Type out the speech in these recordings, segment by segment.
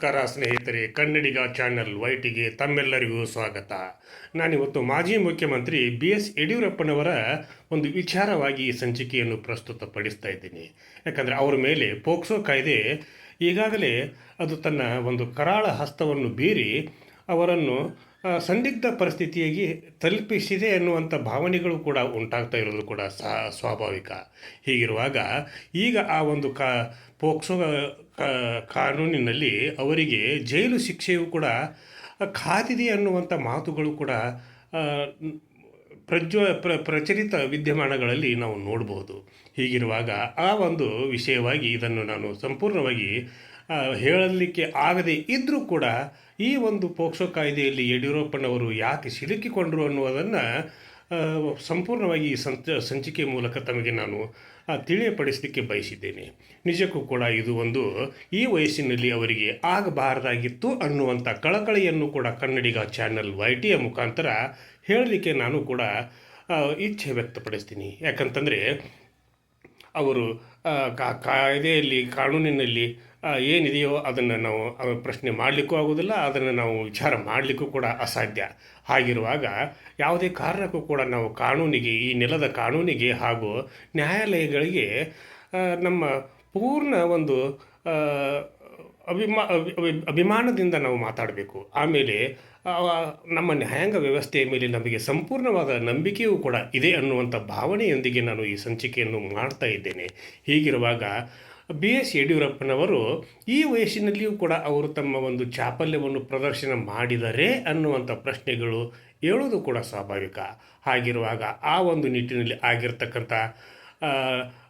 ನಮಸ್ಕಾರ ಸ್ನೇಹಿತರೆ, ಕನ್ನಡಿಗ ಚಾನೆಲ್ ವೈಟಿಗೆ ತಮ್ಮೆಲ್ಲರಿಗೂ ಸ್ವಾಗತ. ನಾನಿವತ್ತು ಮಾಜಿ ಮುಖ್ಯಮಂತ್ರಿ ಬಿ ಎಸ್ ಯಡಿಯೂರಪ್ಪನವರ ಒಂದು ವಿಚಾರವಾಗಿ ಈ ಸಂಚಿಕೆಯನ್ನು ಪ್ರಸ್ತುತಪಡಿಸ್ತಾ ಇದ್ದೀನಿ. ಯಾಕಂದರೆ ಅವರ ಮೇಲೆ ಪೋಕ್ಸೋ ಕಾಯ್ದೆ ಈಗಾಗಲೇ ಅದು ತನ್ನ ಒಂದು ಕರಾಳ ಹಸ್ತವನ್ನು ಬೀರಿ ಅವರನ್ನು ಸಂದಿಗ್ಧ ಪರಿಸ್ಥಿತಿಯಾಗಿ ತಲುಪಿಸಿದೆ ಎನ್ನುವಂಥ ಭಾವನೆಗಳು ಕೂಡ ಉಂಟಾಗ್ತಾ ಇರೋದು ಕೂಡ ಸ್ವಾಭಾವಿಕ. ಹೀಗಿರುವಾಗ ಈಗ ಆ ಒಂದು ಕಾ, ಪೋಕ್ಸೋ ಕಾನೂನಿನಲ್ಲಿ ಅವರಿಗೆ ಜೈಲು ಶಿಕ್ಷೆಯು ಕೂಡ ಖಾದಿದೆ ಅನ್ನುವಂಥ ಮಾತುಗಳು ಕೂಡ ಪ್ರಜ್ವ ಪ್ರ, ಪ್ರಚಲಿತ ವಿದ್ಯಮಾನಗಳಲ್ಲಿ ನಾವು ನೋಡ್ಬೋದು. ಹೀಗಿರುವಾಗ ಆ ಒಂದು ವಿಷಯವಾಗಿ ಇದನ್ನು ನಾನು ಸಂಪೂರ್ಣವಾಗಿ ಹೇಳಲಿಕ್ಕೆ ಆಗದೆ ಇದ್ದರೂ ಕೂಡ ಈ ಒಂದು ಪೋಕ್ಸೋ ಕಾಯ್ದೆಯಲ್ಲಿ ಯಡಿಯೂರಪ್ಪನವರು ಯಾಕೆ ಸಿಲುಕಿಕೊಂಡರು ಅನ್ನುವುದನ್ನು ಸಂಪೂರ್ಣವಾಗಿ ಈ ಸಂಚ, ಸಂಚಿಕೆ ಮೂಲಕ ತಮಗೆ ನಾನು ತಿಳಿಯಪಡಿಸಲಿಕ್ಕೆ ಬಯಸಿದ್ದೇನೆ. ನಿಜಕ್ಕೂ ಕೂಡ ಇದು ಒಂದು ಈ ವಯಸ್ಸಿನಲ್ಲಿ ಅವರಿಗೆ ಆಗಬಾರದಾಗಿತ್ತು ಅನ್ನುವಂಥ ಕಳಕಳಿಯನ್ನು ಕೂಡ ಕನ್ನಡಿಗ ಚಾನಲ್ ವೈ ಟಿಯ ಮುಖಾಂತರ ಹೇಳಲಿಕ್ಕೆ ನಾನು ಕೂಡ ಇಚ್ಛೆ ವ್ಯಕ್ತಪಡಿಸ್ತೀನಿ. ಯಾಕಂತಂದರೆ, ಅವರು ಕಾಯ್ದೆಯಲ್ಲಿ, ಕಾನೂನಿನಲ್ಲಿ ಏನಿದೆಯೋ ಅದನ್ನು ನಾವು ಪ್ರಶ್ನೆ ಮಾಡಲಿಕ್ಕೂ ಆಗೋದಿಲ್ಲ, ಅದನ್ನು ನಾವು ವಿಚಾರ ಮಾಡಲಿಕ್ಕೂ ಕೂಡ ಅಸಾಧ್ಯ. ಹಾಗಿರುವಾಗ ಯಾವುದೇ ಕಾರಣಕ್ಕೂ ಕೂಡ ನಾವು ಕಾನೂನಿಗೆ, ಈ ನೆಲದ ಕಾನೂನಿಗೆ ಹಾಗೂ ನ್ಯಾಯಾಲಯಗಳಿಗೆ ನಮ್ಮ ಪೂರ್ಣ ಒಂದು ಅಭಿಮಾ, ಅಭಿ- ಅಭಿ- ಅಭಿಮಾನದಿಂದ ನಾವು ಮಾತಾಡಬೇಕು. ಆಮೇಲೆ ನಮ್ಮ ನ್ಯಾಯಾಂಗ ವ್ಯವಸ್ಥೆಯ ಮೇಲೆ ನಮಗೆ ಸಂಪೂರ್ಣವಾದ ನಂಬಿಕೆಯೂ ಕೂಡ ಇದೆ ಅನ್ನುವಂಥ ಭಾವನೆಯೊಂದಿಗೆ ನಾನು ಈ ಸಂಚಿಕೆಯನ್ನು ಮಾಡ್ತಾ ಇದ್ದೇನೆ. ಹೀಗಿರುವಾಗ ಬಿ ಎಸ್ ಯಡಿಯೂರಪ್ಪನವರು ಈ ವಯಸ್ಸಿನಲ್ಲಿಯೂ ಕೂಡ ಅವರು ತಮ್ಮ ಒಂದು ಚಾಪಲ್ಯವನ್ನು ಪ್ರದರ್ಶನ ಮಾಡಿದರೆ ಅನ್ನುವಂಥ ಪ್ರಶ್ನೆಗಳು ಹೇಳೋದು ಕೂಡ ಸ್ವಾಭಾವಿಕ. ಹಾಗಿರುವಾಗ ಆ ಒಂದು ನಿಟ್ಟಿನಲ್ಲಿ ಆಗಿರ್ತಕ್ಕಂಥ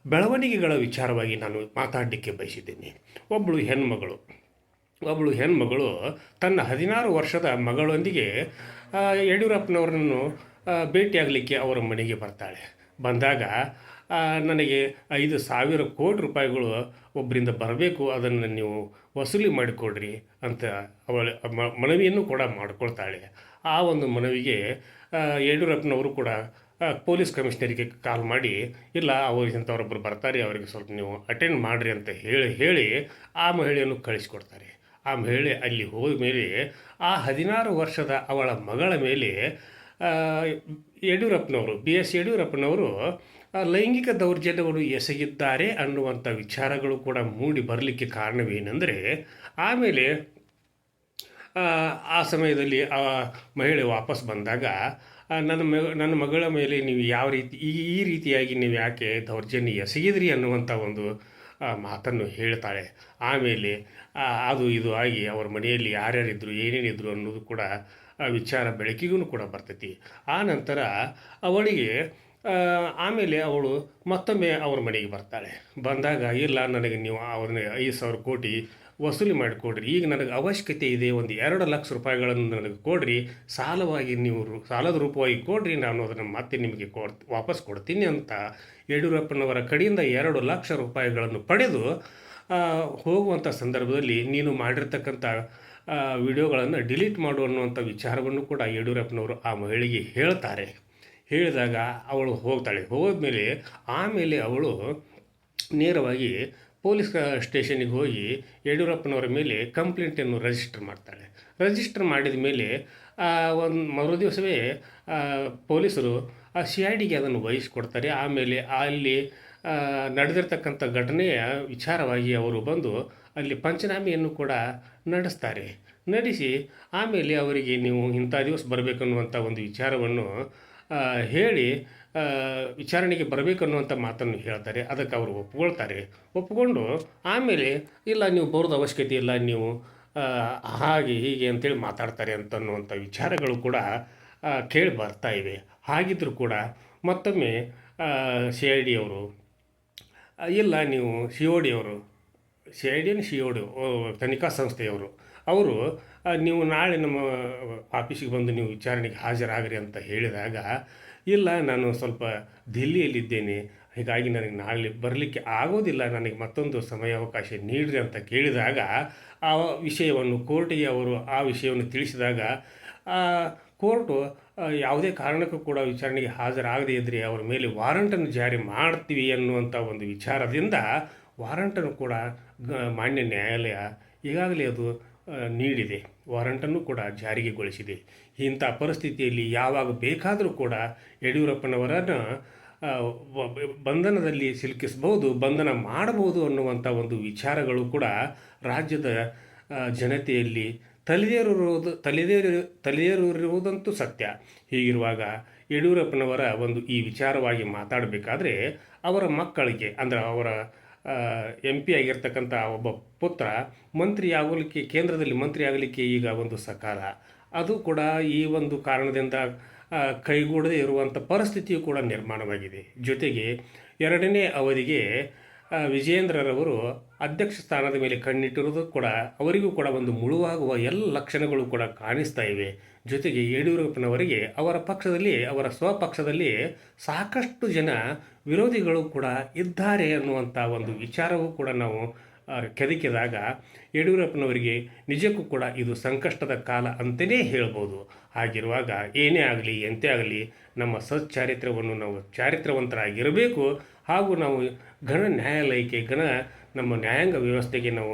ಬೆಳವಣಿಗೆಗಳ ವಿಚಾರವಾಗಿ ನಾನು ಮಾತಾಡಲಿಕ್ಕೆ ಬಯಸಿದ್ದೇನೆ. ಒಬ್ಬಳು ಹೆಣ್ಮಗಳು ಒಬ್ಬಳು ಹೆಣ್ಮಗಳು ತನ್ನ ಹದಿನಾರು ವರ್ಷದ ಮಗಳೊಂದಿಗೆ ಯಡಿಯೂರಪ್ಪನವರನ್ನು ಭೇಟಿಯಾಗಲಿಕ್ಕೆ ಅವರ ಮನೆಗೆ ಬರ್ತಾಳೆ. ಬಂದಾಗ ನನಗೆ ಐದು ಸಾವಿರ ಕೋಟಿ ರೂಪಾಯಿಗಳು ಒಬ್ಬರಿಂದ ಬರಬೇಕು, ಅದನ್ನು ನೀವು ವಸೂಲಿ ಮಾಡಿಕೊಡ್ರಿ ಅಂತ ಅವಳ ಮನವಿಯನ್ನು ಕೂಡ ಮಾಡಿಕೊಳ್ತಾಳೆ. ಆ ಒಂದು ಮನವಿಗೆ ಯಡಿಯೂರಪ್ಪನವರು ಕೂಡ ಪೊಲೀಸ್ ಕಮಿಷನರಿಗೆ ಕಾಲ್ ಮಾಡಿ, ಇಲ್ಲ, ಅವರು ಇಂಥವ್ರೊಬ್ಬರು ಬರ್ತಾರೆ, ಅವರಿಗೆ ಸ್ವಲ್ಪ ನೀವು ಅಟೆಂಡ್ ಮಾಡಿರಿ ಅಂತ ಹೇಳಿ ಹೇಳಿ ಆ ಮಹಿಳೆಯನ್ನು ಕಳಿಸ್ಕೊಡ್ತಾರೆ. ಆ ಮಹಿಳೆ ಅಲ್ಲಿ ಹೋದ ಮೇಲೆ ಆ ಹದಿನಾರು ವರ್ಷದ ಅವಳ ಮಗಳ ಮೇಲೆ ಯಡಿಯೂರಪ್ಪನವರು ಬಿ ಎಸ್ ಯಡಿಯೂರಪ್ಪನವರು ಲೈಂಗಿಕ ದೌರ್ಜನ್ಯವನ್ನು ಎಸಗಿದ್ದಾರೆ ಅನ್ನುವಂಥ ವಿಚಾರಗಳು ಕೂಡ ಮೂಡಿ ಬರಲಿಕ್ಕೆ ಕಾರಣವೇನೆಂದರೆ ಆಮೇಲೆ ಆ, ಆ ಸಮಯದಲ್ಲಿ ಆ ಮಹಿಳೆ ವಾಪಸ್ ಬಂದಾಗ ನನ್ನ ಮ ನನ್ನ ಮಗಳ ಮೇಲೆ ನೀವು ಯಾವ ರೀತಿ ಈ ಈ ರೀತಿಯಾಗಿ ನೀವು ಯಾಕೆ ದೌರ್ಜನ್ಯ ಎಸಗಿದ್ರಿ ಅನ್ನುವಂಥ ಒಂದು ಮಾತನ್ನು ಹೇಳ್ತಾಳೆ. ಆಮೇಲೆ ಅದು ಇದು ಆಗಿ ಅವ್ರ ಮನೆಯಲ್ಲಿ ಯಾರ್ಯಾರಿದ್ದರು ಏನೇನಿದ್ರು ಅನ್ನೋದು ಕೂಡ ಆ ವಿಚಾರ ಬೆಳಕಿಗೂ ಕೂಡ ಬರ್ತೈತಿ. ಆ ನಂತರ ಅವಳಿಗೆ ಆಮೇಲೆ ಅವಳು ಮತ್ತೊಮ್ಮೆ ಅವ್ರ ಮನೆಗೆ ಬರ್ತಾಳೆ. ಬಂದಾಗ, ಇಲ್ಲ, ನನಗೆ ನೀವು ಅವ್ರನ್ನ ಐದು ಸಾವಿರ ಕೋಟಿ ವಸೂಲಿ ಮಾಡಿಕೊಡ್ರಿ. ಈಗ ನನಗೆ ಅವಶ್ಯಕತೆ ಇದೆ, ಒಂದು ಎರಡು ಲಕ್ಷ ರೂಪಾಯಿಗಳನ್ನು ನನಗೆ ಕೊಡ್ರಿ. ಸಾಲವಾಗಿ ನೀವು ಸಾಲದ ರೂಪವಾಗಿ ಕೊಡ್ರಿ, ನಾನು ಅದನ್ನು ಮತ್ತೆ ನಿಮಗೆ ಕೊಡ್, ವಾಪಸ್ ಕೊಡ್ತೀನಿ ಅಂತ ಯಡಿಯೂರಪ್ಪನವರ ಕಡೆಯಿಂದ ಎರಡು ಲಕ್ಷ ರೂಪಾಯಿಗಳನ್ನು ಪಡೆದು ಹೋಗುವಂಥ ಸಂದರ್ಭದಲ್ಲಿ ನೀನು ಮಾಡಿರ್ತಕ್ಕಂಥ ವಿಡಿಯೋಗಳನ್ನು ಡಿಲೀಟ್ ಮಾಡು ಅನ್ನುವಂಥ ವಿಚಾರವನ್ನು ಕೂಡ ಯಡಿಯೂರಪ್ಪನವರು ಆ ಮಹಿಳೆಗೆ ಹೇಳ್ತಾರೆ. ಹೇಳಿದಾಗ ಅವಳು ಹೋಗ್ತಾಳೆ. ಹೋದ್ಮೇಲೆ ಆಮೇಲೆ ಅವಳು ನೇರವಾಗಿ ಪೊಲೀಸ್ ಸ್ಟೇಷನಿಗೆ ಹೋಗಿ ಯಡಿಯೂರಪ್ಪನವರ ಮೇಲೆ ಕಂಪ್ಲೇಂಟನ್ನು ರಿಜಿಸ್ಟರ್ ಮಾಡ್ತಾಳೆ. ರಿಜಿಸ್ಟರ್ ಮಾಡಿದ ಮೇಲೆ ಒಂದು ಮರು ದಿವಸವೇ ಪೊಲೀಸರು ಆ ಸಿ ಐ ಡಿಗೆ ಅದನ್ನು ವಹಿಸ್ಕೊಡ್ತಾರೆ. ಆಮೇಲೆ ಅಲ್ಲಿ ನಡೆದಿರ್ತಕ್ಕಂಥ ಘಟನೆಯ ವಿಚಾರವಾಗಿ ಅವರು ಬಂದು ಅಲ್ಲಿ ಪಂಚನಾಮೆಯನ್ನು ಕೂಡ ನಡೆಸ್ತಾರೆ. ನಡೆಸಿ ಆಮೇಲೆ ಅವರಿಗೆ ನೀವು ಇಂಥ ದಿವಸ ಬರಬೇಕನ್ನುವಂಥ ಒಂದು ವಿಚಾರವನ್ನು ಹೇಳಿ ವಿಚಾರಣೆಗೆ ಬರಬೇಕನ್ನುವಂಥ ಮಾತನ್ನು ಹೇಳ್ತಾರೆ. ಅದಕ್ಕೆ ಅವರು ಒಪ್ಕೊಳ್ತಾರೆ. ಒಪ್ಪಿಕೊಂಡು ಆಮೇಲೆ, ಇಲ್ಲ ನೀವು ಬರೋದು ಅವಶ್ಯಕತೆ ಇಲ್ಲ, ನೀವು ಹಾಗೆ ಹೀಗೆ ಅಂತೇಳಿ ಮಾತಾಡ್ತಾರೆ ಅಂತ ಅನ್ನುವಂಥ ವಿಚಾರಗಳು ಕೂಡ ಕೇಳಿ ಬರ್ತಾ ಇವೆ. ಹಾಗಿದ್ದರೂ ಕೂಡ ಮತ್ತೊಮ್ಮೆ ಸಿ ಐ ಡಿ ಅವರು, ಇಲ್ಲ ನೀವು ಸಿ ಒ ಡಿ ಅವರು C I D C O D ತನಿಖಾ ಸಂಸ್ಥೆಯವರು. ಅವರು ನೀವು ನಾಳೆ ನಮ್ಮ ಆಫೀಸಿಗೆ ಬಂದು ನೀವು ವಿಚಾರಣೆಗೆ ಹಾಜರಾಗ್ರಿ ಅಂತ ಹೇಳಿದಾಗ, ಇಲ್ಲ, ನಾನು ಸ್ವಲ್ಪ ದಿಲ್ಲಿಯಲ್ಲಿದ್ದೇನೆ, ಹೀಗಾಗಿ ನನಗೆ ನಾಳೆ ಬರಲಿಕ್ಕೆ ಆಗೋದಿಲ್ಲ, ನನಗೆ ಮತ್ತೊಂದು ಸಮಯಾವಕಾಶ ನೀಡ್ರಿ ಅಂತ ಕೇಳಿದಾಗ, ಆ ವಿಷಯವನ್ನು ಕೋರ್ಟಿಗೆ ಅವರು ಆ ವಿಷಯವನ್ನು ತಿಳಿಸಿದಾಗ ಕೋರ್ಟು ಯಾವುದೇ ಕಾರಣಕ್ಕೂ ಕೂಡ ವಿಚಾರಣೆಗೆ ಹಾಜರಾಗದೇ ಇದ್ದರೆ ಅವರ ಮೇಲೆ ವಾರಂಟನ್ನು ಜಾರಿ ಮಾಡ್ತೀವಿ ಅನ್ನುವಂಥ ಒಂದು ವಿಚಾರದಿಂದ ವಾರಂಟನ್ನು ಕೂಡ ಮಾನ್ಯ ನ್ಯಾಯಾಲಯ ಈಗಾಗಲೇ ಅದು ನೀಡಿದೆ. ವಾರಂಟನ್ನು ಕೂಡ ಜಾರಿಗೆಗೊಳಿಸಿದೆ. ಇಂಥ ಪರಿಸ್ಥಿತಿಯಲ್ಲಿ ಯಾವಾಗ ಬೇಕಾದರೂ ಕೂಡ ಯಡಿಯೂರಪ್ಪನವರನ್ನು ಬಂಧನದಲ್ಲಿ ಸಿಲುಕಿಸಬಹುದು, ಬಂಧನ ಮಾಡಬಹುದು ಅನ್ನುವಂಥ ಒಂದು ವಿಚಾರಗಳು ಕೂಡ ರಾಜ್ಯದ ಜನತೆಯಲ್ಲಿ ತಲೆದೇರಿರುವುದು, ತಲೆದೇರಿ, ತಲೆದೇರಿರುವುದಂತೂ ಸತ್ಯ. ಹೀಗಿರುವಾಗ ಯಡಿಯೂರಪ್ಪನವರ ಒಂದು ಈ ವಿಚಾರವಾಗಿ ಮಾತಾಡಬೇಕಾದ್ರೆ ಅವರ ಮಕ್ಕಳಿಗೆ, ಅಂದರೆ ಅವರ ಎಂ ಪಿ ಆಗಿರ್ತಕ್ಕಂಥ ಒಬ್ಬ ಪುತ್ರ ಮಂತ್ರಿ ಆಗಲಿಕ್ಕೆ, ಕೇಂದ್ರದಲ್ಲಿ ಮಂತ್ರಿ ಆಗಲಿಕ್ಕೆ ಈಗ ಒಂದು ಸಕಾಲ. ಅದು ಕೂಡ ಈ ಒಂದು ಕಾರಣದಿಂದ ಕೈಗೂಡದೇ ಇರುವಂಥ ಪರಿಸ್ಥಿತಿಯು ಕೂಡ ನಿರ್ಮಾಣವಾಗಿದೆ. ಜೊತೆಗೆ ಎರಡನೇ ಅವಧಿಗೆ ವಿಜಯೇಂದ್ರರವರು ಅಧ್ಯಕ್ಷ ಸ್ಥಾನದ ಮೇಲೆ ಕಣ್ಣಿಟ್ಟಿರೋದು ಕೂಡ ಅವರಿಗೂ ಕೂಡ ಒಂದು ಮುಳುವಾಗುವ ಎಲ್ಲ ಲಕ್ಷಣಗಳು ಕೂಡ ಕಾಣಿಸ್ತಾ ಇವೆ. ಜೊತೆಗೆ ಯಡಿಯೂರಪ್ಪನವರಿಗೆ ಅವರ ಪಕ್ಷದಲ್ಲಿ, ಅವರ ಸ್ವಪಕ್ಷದಲ್ಲಿ ಸಾಕಷ್ಟು ಜನ ವಿರೋಧಿಗಳು ಕೂಡ ಇದ್ದಾರೆ ಅನ್ನುವಂಥ ಒಂದು ವಿಚಾರವೂ ಕೂಡ ನಾವು ಕೆದಕಿದಾಗ ಯಡಿಯೂರಪ್ಪನವರಿಗೆ ನಿಜಕ್ಕೂ ಕೂಡ ಇದು ಸಂಕಷ್ಟದ ಕಾಲ ಅಂತಲೇ ಹೇಳ್ಬೋದು. ಹಾಗಿರುವಾಗ ಏನೇ ಆಗಲಿ, ಎಂತೆ ಆಗಲಿ, ನಮ್ಮ ಸಚ್ಚಾರಿತ್ರ್ಯವನ್ನು ನಾವು ಚಾರಿತ್ರವಂತರಾಗಿರಬೇಕು. ಹಾಗೂ ನಾವು ಗಣ ನ್ಯಾಯಾಲಯಕ್ಕೆ ಗಣ ನಮ್ಮ ನ್ಯಾಯಾಂಗ ವ್ಯವಸ್ಥೆಗೆ ನಾವು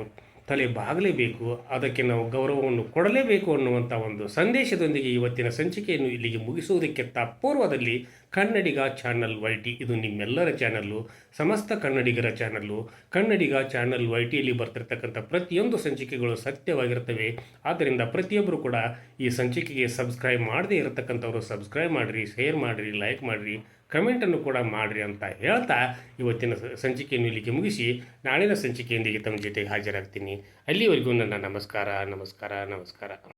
ತಲೆ ಬಾಗಲೇಬೇಕು. ಅದಕ್ಕೆ ನಾವು ಗೌರವವನ್ನು ಕೊಡಲೇಬೇಕು ಅನ್ನುವಂಥ ಒಂದು ಸಂದೇಶದೊಂದಿಗೆ ಇವತ್ತಿನ ಸಂಚಿಕೆಯನ್ನು ಇಲ್ಲಿಗೆ ಮುಗಿಸುವುದಕ್ಕೆ ಪೂರ್ವದಲ್ಲಿ ಕನ್ನಡಿಗ ಚಾನಲ್ ವೈ ಟಿ ಇದು ನಿಮ್ಮೆಲ್ಲರ ಚಾನಲ್ಲು, ಸಮಸ್ತ ಕನ್ನಡಿಗರ ಚಾನಲ್ಲು. ಕನ್ನಡಿಗ ಚಾನಲ್ ವೈ ಟಿಯಲ್ಲಿ ಬರ್ತಿರ್ತಕ್ಕಂಥ ಪ್ರತಿಯೊಂದು ಸಂಚಿಕೆಗಳು ಸತ್ಯವಾಗಿರ್ತವೆ. ಆದ್ದರಿಂದ ಪ್ರತಿಯೊಬ್ಬರು ಕೂಡ ಈ ಸಂಚಿಕೆಗೆ ಸಬ್ಸ್ಕ್ರೈಬ್ ಮಾಡದೇ ಇರತಕ್ಕಂಥವ್ರು ಸಬ್ಸ್ಕ್ರೈಬ್ ಮಾಡಿರಿ, ಶೇರ್ ಮಾಡಿರಿ, ಲೈಕ್ ಮಾಡಿರಿ. ಕಮೆಂಟನ್ನು ಕೂಡ ಮಾಡಿರಿ ಅಂತ ಹೇಳ್ತಾ ಇವತ್ತಿನ ಸಂಚಿಕೆಯನ್ನು ಇಲ್ಲಿಗೆ ಮುಗಿಸಿ ನಾಳಿನ ಸಂಚಿಕೆಯೊಂದಿಗೆ ತಮ್ಮ ಜೊತೆಗೆ ಹಾಜರಾಗ್ತೀನಿ. ಅಲ್ಲಿವರೆಗೂ ನನ್ನ ನಮಸ್ಕಾರ ನಮಸ್ಕಾರ ನಮಸ್ಕಾರ.